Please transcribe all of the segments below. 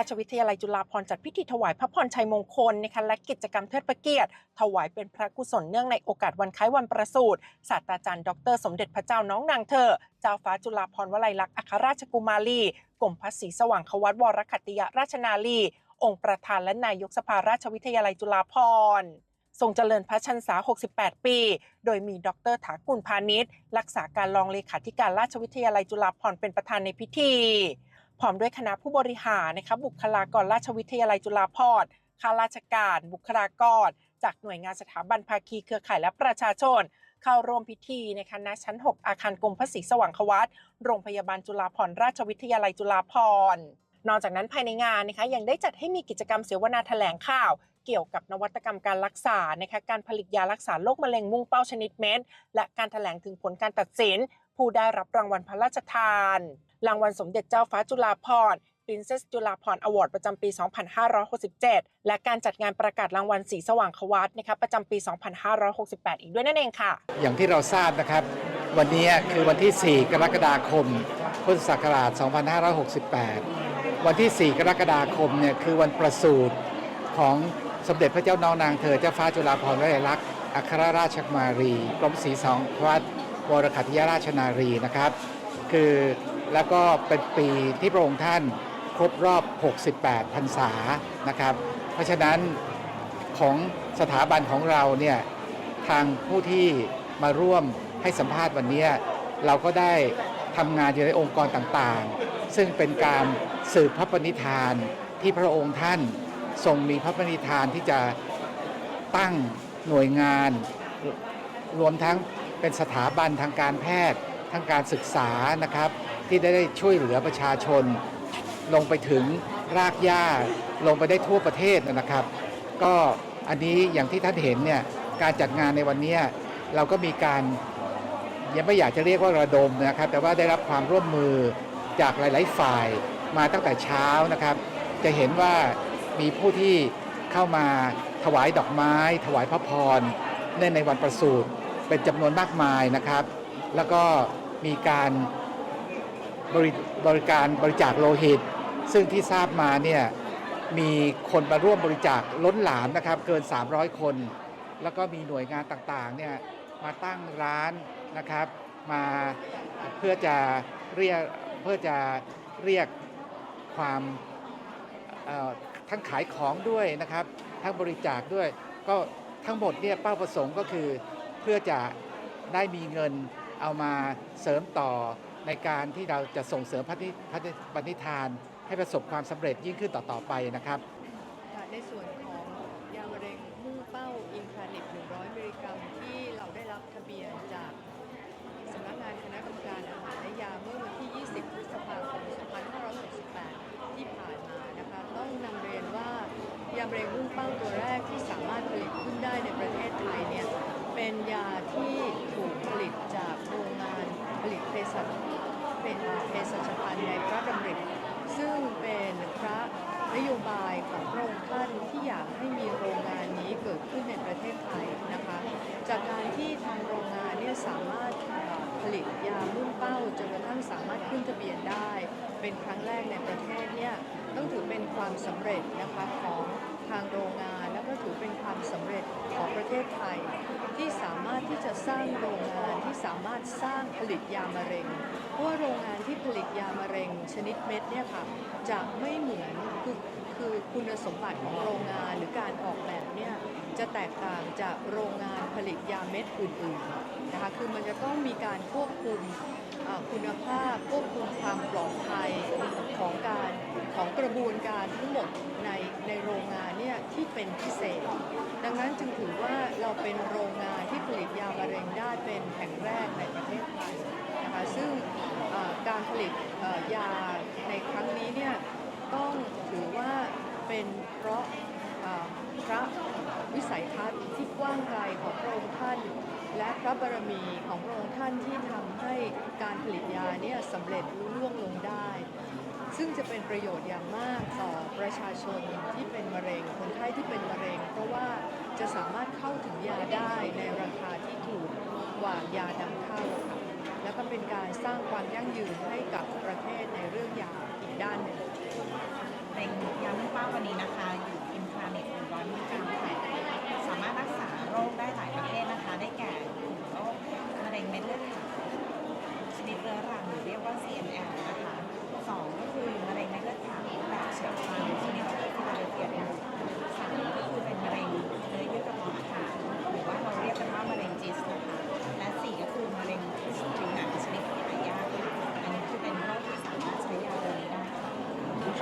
ราชวิทยาลัยจุฬาภรณ์จัดพิธีถวายพระพรชัยมงคลนะคะและกิจกรรมเทิดพระเกียรติ ถวายเป็นพระกุศลเนื่องในโอกาสวันคล้ายวันประสูติศาสตราจารย์ดร สมเด็จพระเจ้าน้องนางเธอ เจ้าฟ้าจุฬาภรณ์วลัยลักษณ์อัครราชกุมารีกรมพระศรีสว่างควัตวรคัตติยราชนาลี องค์ประธานและนายกสภาราชวิทยาลัยจุฬาภรณ์ทรงเจริญพระชันษา 68 ปี โดยมีดรถากุลพาณิชย์ รักษาการรองเลขาธิการราชวิทยาลัยจุฬาภรณ์เป็นประธานในพิธี พร้อมด้วยคณะผู้บริหารนะคะบุคลากรราชวิทยาลัยจุฬาภรณ์ข้าราชการ บุคลากร จากหน่วยงานสถาบันภาคีเครือข่ายและประชาชน เข้าร่วมพิธีนะคะณชั้น 6 อาคารกรมพระศรีสว่างควัตโรงพยาบาลจุฬาภรณ์ราชวิทยาลัยจุฬาภรณ์นอกจากนั้นภายในงานนะคะยังได้จัดให้มีกิจกรรมเสวนาแถลงข่าว เกี่ยวกับนวัตกรรมการรักษานะคะการผลิตยารักษาโรคมะเร็งมุ่งเป้าชนิดเม็ดและการแถลงถึงผลการตัดสิน ผู้ได้รับรางวัลพระราชทาน รางวัลสมเด็จเจ้าฟ้าจุฬาภรณ์ Princess จุฬาภรณ์อวอร์ดประจำปี 2567 และการจัดงานประกาศรางวัลสีสว่างควัตนะคะประจำปี 2568 อีกด้วยนั่นเองค่ะ อย่างที่เราทราบนะครับ วันนี้คือวันที่ 4 กรกฎาคม พุทธศักราช 2568 วันที่ 4 กรกฎาคมเนี่ยคือวันประสูติของสมเด็จพระเจ้าน้องนางเธอเจ้าฟ้าจุฬาภรณ์วลัยลักษณ์อัครราชกุมารีกรมศรีสองวัด วรคัตติยราชนารีนะครับ คือแล้วก็เป็นปีที่พระองค์ท่านครบรอบ 68 พรรษานะครับ เพราะฉะนั้นของสถาบันของเราเนี่ยทางผู้ที่มาร่วมให้สัมภาษณ์วันนี้เราก็ได้ทำงานอยู่ในองค์กรต่างๆ ซึ่งเป็นการสืบพระปณิธานที่พระองค์ท่านทรงมีพระปณิธานที่จะตั้งหน่วยงาน รวมทั้ง เป็นสถาบันทางการแพทย์ ทางการศึกษานะครับ ที่ได้ช่วยเหลือประชาชน ลงไปถึงรากหญ้า ลงไปได้ทั่วประเทศนะครับ ก็อันนี้อย่างที่ท่านเห็นเนี่ยการจัดงานในวันนี้เราก็มีการยังไม่อยากจะเรียกว่าระดมนะครับ แต่ว่าได้รับความร่วมมือจากหลาย ๆ ฝ่ายมาตั้งแต่เช้านะครับ จะเห็นว่ามีผู้ที่เข้ามาถวายดอกไม้ ถวายพระพรเนื่องในวันประสูติ เป็นจำนวนมากมายนะครับ แล้วก็มีการบริบริการบริจาคโลหิต ซึ่งที่ทราบมาเนี่ยมีคนมาร่วมบริจาคล้นหลามนะครับ เกิน 300 คน แล้วก็มีหน่วยงานต่างๆเนี่ยมาตั้งร้านนะครับ มาเพื่อจะเรียกเพื่อจะเรียกความทั้งขายของด้วยนะครับ ทั้งบริจาคด้วย ก็ทั้งหมดเนี่ยเป้าประสงค์ก็คือ เพื่อจะได้มีเงินเอามาเสริมต่อในการที่เราจะส่งเสริมพัฒนิพันิปณิธาน ให้ประสบความสำเร็จยิ่งขึ้นต่อๆไปนะครับ ค่ะในส่วนของยามะเร็งมุ่งเป้าอินทราเน็ต100 มิลลิกรัมที่เราได้รับทะเบียนจากสำนักงานคณะกรรมการอาหารและยาเมื่อวันที่ 20 พฤษภาคม 2568 ที่ผ่านมานะคะ ต้องนำเรียนว่ายามะเร็งมุ่งเป้าตัวแรกที่สามารถผลิตขึ้นได้ในประเทศไทยเนี่ย เป็นยาที่ถูกผลิตจากโรงงานผลิตเภสัชเป็นเภสัชพันธ์ในพระดำริซึ่งเป็นพระนโยบายของพระองค์ท่านที่อยากให้มีโรงงานนี้เกิดขึ้นในประเทศไทยนะคะ จากการที่ทางโรงงานเนี่ยสามารถผลิตยามุ่งเป้าจนกระทั่งสามารถขึ้นทะเบียนได้ เป็นครั้งแรกในประเทศเนี่ยต้องถือเป็นความสำเร็จนะคะของทางโรงงาน ถือเป็นความสำเร็จของประเทศไทย ที่สามารถที่จะสร้างโรงงานที่สามารถสร้างผลิตยามะเร็ง เพราะว่าโรงงานที่ผลิตยามะเร็ง ชนิดเม็ดเนี่ยค่ะจะไม่เหมือนคือคือคุณสมบัติของโรงงานหรือการออกแบบเนี่ยจะแตกต่างจากโรงงานผลิตยาเม็ดอื่นๆนะคะคือมันจะต้องมีการควบคุมคุณภาพควบคุมความปลอดภัยของการของกระบวนการทั้งหมดในในโรงงาน เป็นพิเศษ ดังนั้นจึงถือว่าเราเป็นโรงงานที่ผลิตยามะเร็งได้เป็นแห่งแรกในประเทศไทยนะคะซึ่งการผลิตยาในครั้งนี้เนี่ยต้องถือว่าเป็นเพราะพระวิสัยทัศน์ที่กว้างไกลของพระองค์ท่าน และพระบารมีของพระองค์ท่านที่ทำให้การผลิตยาเนี่ยสำเร็จลุล่วงลงได้ ซึ่งจะเป็นประโยชน์อย่างมากต่อประชาชนที่เป็นมะเร็งคนไข้ที่เป็นมะเร็ง เพราะว่าจะสามารถเข้าถึงยาได้ในราคาที่ถูกกว่ายานำเข้าค่ะแล้วก็เป็นการสร้างความยั่งยืนให้กับประเทศในเรื่องยาอีกด้านหนึ่งในนี้นะคะ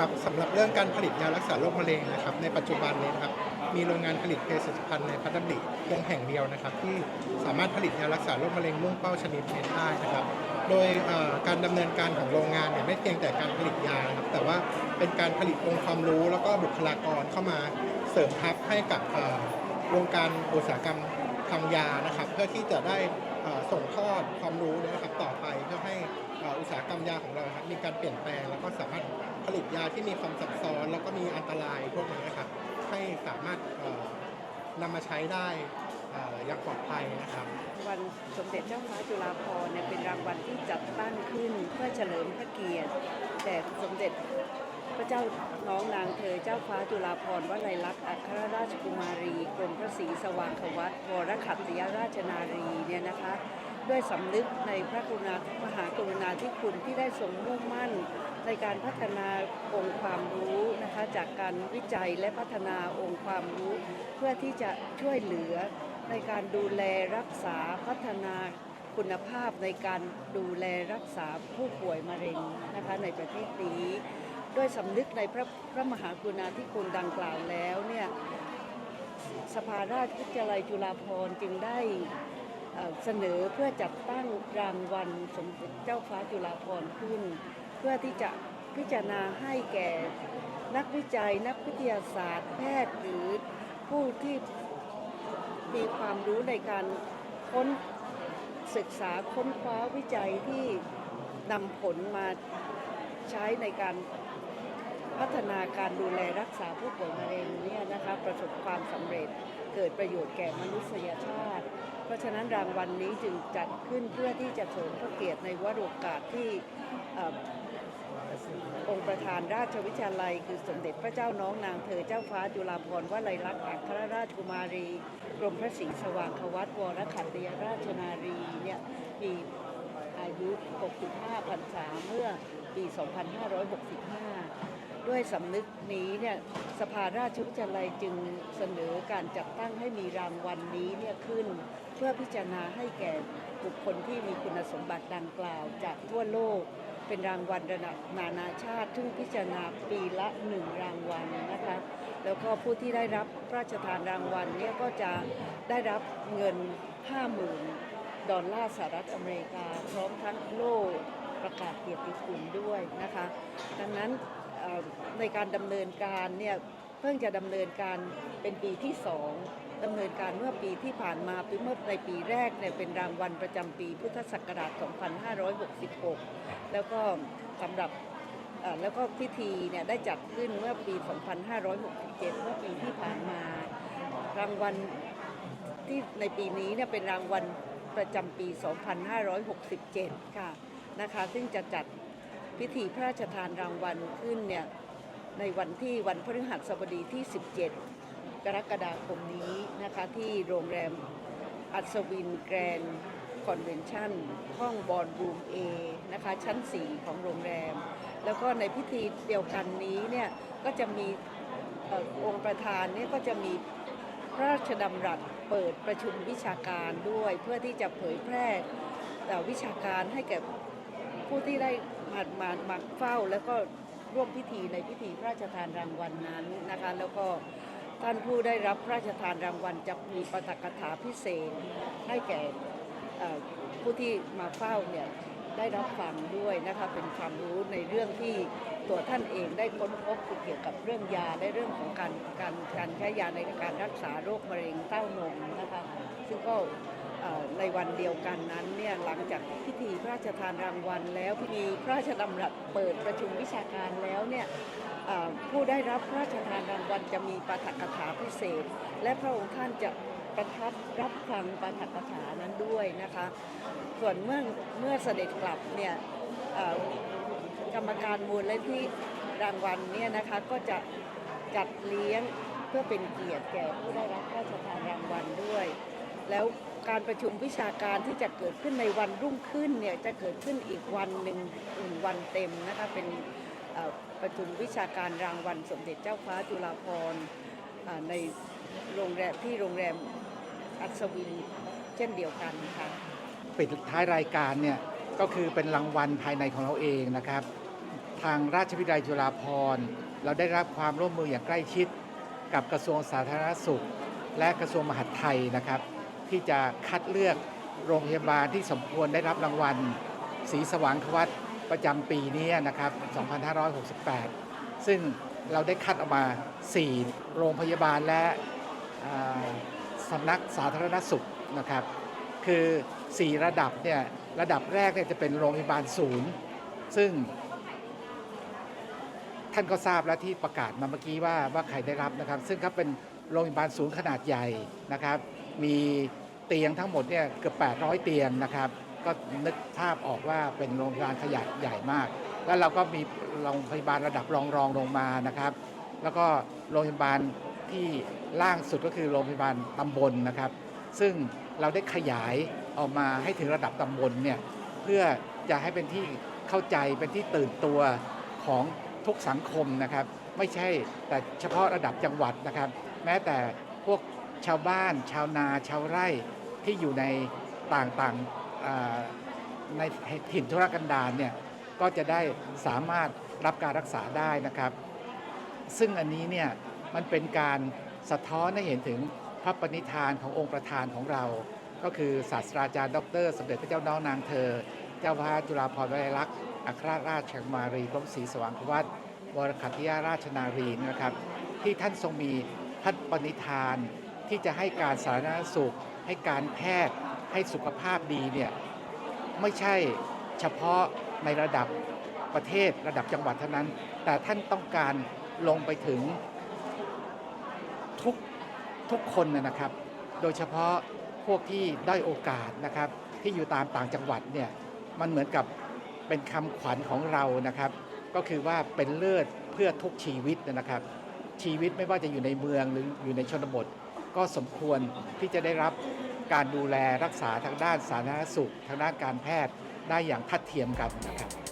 รับสำหรับเรื่องการผลิตยารักษาโรคมะเร็งนะครับ ในปัจจุบันนี้นะครับมีโรงงานผลิตเภสัชพันธ์ในพัทลุงเพียงแห่งเดียวนะครับ ที่สามารถผลิตยารักษาโรคมะเร็งมุ่งเป้าชนิดเม็ดได้นะครับ โดยการดำเนินการของโรงงานเนี่ยไม่เพียงแต่การผลิตยาครับแต่ว่าเป็นการผลิตองค์ความรู้ แล้วก็บุคลากรเข้ามาเสริมทัพให้กับวงการอุตสาหกรรมทางยานะครับ เพื่อที่จะได้ส่งทอดความรู้นะครับต่อไปเพื่อให้ อุตสาหกรรมยาของเราครับมีการเปลี่ยนแปลงแล้วก็สามารถผลิตยาที่มีความซับซ้อน แล้วก็มีอันตรายพวกนี้นะครับให้สามารถนำมาใช้ได้อย่างปลอดภัยนะครับวันสมเด็จเจ้าฟ้าจุฬาภรณ์เนี่ยเป็นรางวัลที่จัดตั้งขึ้นเพื่อเฉลิมพระเกียรติแด่สมเด็จพระเจ้าน้องนางเธอเจ้าฟ้าจุฬาภรณ์วลัยลักษณ์อัครราชกุมารีกรมพระศรีสว่างควัตวรขัตติยราชนารีเนี่ยนะคะ ด้วยสำนึกในพระกรุณามหากรุณาธิคุณที่ได้ทรงมุ่งมั่น ในการพัฒนาองค์ความรู้นะคะจากการวิจัยและพัฒนาองค์ความรู้ เพื่อที่จะช่วยเหลือในการดูแลรักษาพัฒนาคุณภาพในการดูแลรักษาผู้ป่วยมะเร็งนะคะในประเทศนี้ด้วยสำนึกในพระพระมหากรุณาธิคุณดังกล่าวแล้วเนี่ยสภาราชวิทยาลัยจุฬาภรณ์จึงได้ เสนอเพื่อจัดตั้งรางวัลสมเด็จเจ้าฟ้าจุฬาภรณ์ขึ้น เพื่อที่จะพิจารณาให้แก่นักวิจัยนักวิทยาศาสตร์แพทย์หรือผู้ที่มีความรู้ในการค้นศึกษาค้นคว้าวิจัยที่นำผลมาใช้ในการพัฒนาการดูแลรักษาผู้ป่วยมะเร็งเนี่ยนะคะประสบความสำเร็จ เกิดประโยชน์แก่มนุษยชาติ เพราะฉะนั้นรางวัลนี้จึงจัดขึ้นเพื่อที่จะเสริมพระเกียรติในวโรกาสที่อองค์ประธานราชวิทยาลัย คือสมเด็จพระเจ้าน้องนางเธอเจ้าฟ้าจุฬาภรณ์วลัยลักษณ์อัครราชกุมารี กรมพระศรีสว่างควัตวรขัตติยราชนารีเนี่ยมีอายุ 65พรรษาเมื่อปี 2565 ด้วยสำนึกนี้เนี่ยสภาราชวิทยาลัยจึงเสนอการจัดตั้งให้มีรางวัลนี้เนี่ยขึ้น เพื่อพิจารณาให้แก่บุคคลที่มีคุณสมบัติดังกล่าวจากทั่วโลกเป็นรางวัลระดับนานาชาติซึ่งพิจารณาปีละหนึ่งรางวัลนะคะแล้วก็ผู้ที่ได้รับพระราชทานรางวัลเนี่ยก็จะได้รับเงิน 50,000 ดอลลาร์สหรัฐอเมริกา พร้อมทั้งโล่ประกาศเกียรติคุณด้วยนะคะ ดังนั้น ในการดำเนินการเนี่ยเพิ่งจะดำเนินการเป็นปีที่สองดำเนินการเมื่อปีที่ผ่านมาเมื่อในปีแรกเนี่ยเป็นรางวัลประจำปีพุทธศักราช 2566 แล้วก็สำหรับแล้วก็พิธีเนี่ยได้จัดขึ้นเมื่อปี 2567 เมื่อปีที่ผ่านมา รางวัลที่ในปีนี้เนี่ยเป็นรางวัลประจำปี 2567 ค่ะนะคะ ซึ่งจะจัด พิธีพระราชทานรางวัลขึ้นเนี่ยในวันที่วันพฤหัสบดีที่ 17 กรกฎาคมนี้นะคะที่โรงแรมอัศวินแกรนด์คอนเวนชั่นห้องบอลรูม A นะคะชั้น 4 ของโรงแรม แล้วก็ในพิธีเดียวกันนี้เนี่ยก็จะมีอองค์ประธานเนี่ยก็จะมีพระราชดำรัสเปิดประชุมวิชาการด้วย เพื่อที่จะเผยแพร่วิชาการให้แก่ ผู้ที่ได้มามามาเฝ้าแล้วก็ร่วมพิธีในพิธีพระราชทานรางวัลนั้นนะคะแล้วก็ท่านผู้ได้รับพระราชทานรางวัลจะมีปาฐกถาพิเศษให้แก่ผู้ที่มาเฝ้าเนี่ยได้รับฟังด้วยนะคะเป็นความรู้ในเรื่องที่ตัวท่านเองได้ค้นพบเกี่ยวกับเรื่องยาและเรื่องของการการการใช้ยาในการรักษาโรคมะเร็งเต้านมนะคะซึ่งก็ในวันเดียวกันนั้นเนี่ยหลังจากพิ ระราชทานรางวัลแล้วมีพระราชดำรัสเปิดประชุมวิชาการแล้วเนี่ยผู้ได้รับพระราชทานรางวัลจะมีปาฐกถาพิเศษ และพระองค์ท่านจะประทับรับฟังปาฐกถานั้นด้วยนะคะ ส่วนเมื่อเมื่อเสด็จกลับเนี่ยกรรมการมูลและที่รางวัลเนี่ยนะคะก็จะจัดเลี้ยงเพื่อเป็นเกียรติแก่ผู้ได้รับพระราชทานรางวัลด้วย แล้ว การประชุมวิชาการที่จะเกิดขึ้นในวันรุ่งขึ้นเนี่ยจะเกิดขึ้นอีกวันหนึ่งหนึ่งวันเต็มนะคะเป็นประชุมวิชาการรางวัลสมเด็จเจ้าฟ้าจุฬาภรณ์ในโรงแรมที่โรงแรมอัศวินเช่นเดียวกันค่ะปิดท้ายรายการเนี่ยก็คือเป็นรางวัลภายในของเราเองนะครับ ทางราชวิทยาลัยจุฬาภรณ์เราได้รับความร่วมมืออย่างใกล้ชิด กับกระทรวงสาธารณสุข และกระทรวงมหาดไทยนะครับ ที่จะคัดเลือกโรงพยาบาลที่สมควรได้รับรางวัลศรีสว่างควัตประจำปีนี้นะครับ 2568 ซึ่งเราได้คัดออกมา 4 โรงพยาบาลและสำนักสาธารณสุขนะครับ คือ 4 ระดับเนี่ยระดับแรกเนี่ยจะเป็นโรงพยาบาลศูนย์ ซึ่ง ท่านก็ทราบแล้วที่ประกาศมาเมื่อกี้ว่าว่าใครได้รับนะครับ ซึ่งก็เป็นโรงพยาบาลศูนย์ขนาดใหญ่นะครับ มีเตียงทั้งหมดเนี่ยเกือบ 800 เตียงนะครับ ก็นึกภาพออกว่าเป็นโรงพยาบาลขนาดใหญ่มาก แล้วเราก็มีโรงพยาบาลระดับรองรองลงมานะครับ แล้วก็โรงพยาบาลที่ล่างสุดก็คือโรงพยาบาลตำบลนะครับ ซึ่งเราได้ขยายออกมาให้ถึงระดับตำบลเนี่ยเพื่อจะให้เป็นที่เข้าใจเป็นที่ตื่นตัวของทุกสังคมนะครับ ไม่ใช่แต่เฉพาะระดับจังหวัดนะครับ แม้แต่พวก ชาวบ้าน ชาวนา ชาวไร่ที่อยู่ในต่างๆในถิ่นธุรกันดารเนี่ยก็จะได้สามารถรับการรักษาได้นะครับ ซึ่งอันนี้เนี่ยมันเป็นการสะท้อนให้เห็นถึงพระปณิธานขององค์ประธานของเรา ก็คือศาสตราจารย์ดร สมเด็จพระเจ้าน้องนางเธอ เจ้าพระจุฬาภรณ์วลัยลักษณ์อัครราชมารีกรมศรีสว่างควัตวรคัตติยาราชนารีนะครับ ที่ท่านทรงมีพระปณิธาน ที่จะให้การสาธารณสุข ให้การแพทย์ ให้สุขภาพดีเนี่ยไม่ใช่เฉพาะในระดับประเทศระดับจังหวัดเท่านั้น แต่ท่านต้องการลงไปถึงทุกทุกคนนะครับ โดยเฉพาะพวกที่ได้โอกาสนะครับ ที่อยู่ตามต่างจังหวัดเนี่ยมันเหมือนกับเป็นคำขวัญของเรานะครับ ก็คือว่าเป็นเลือดเพื่อทุกชีวิตนะครับ ชีวิตไม่ว่าจะอยู่ในเมืองหรืออยู่ในชนบท ก็สมควรที่จะได้รับการดูแลรักษาทางด้านสาธารณสุข ทางด้านการแพทย์ได้อย่างทัดเทียมกันนะครับ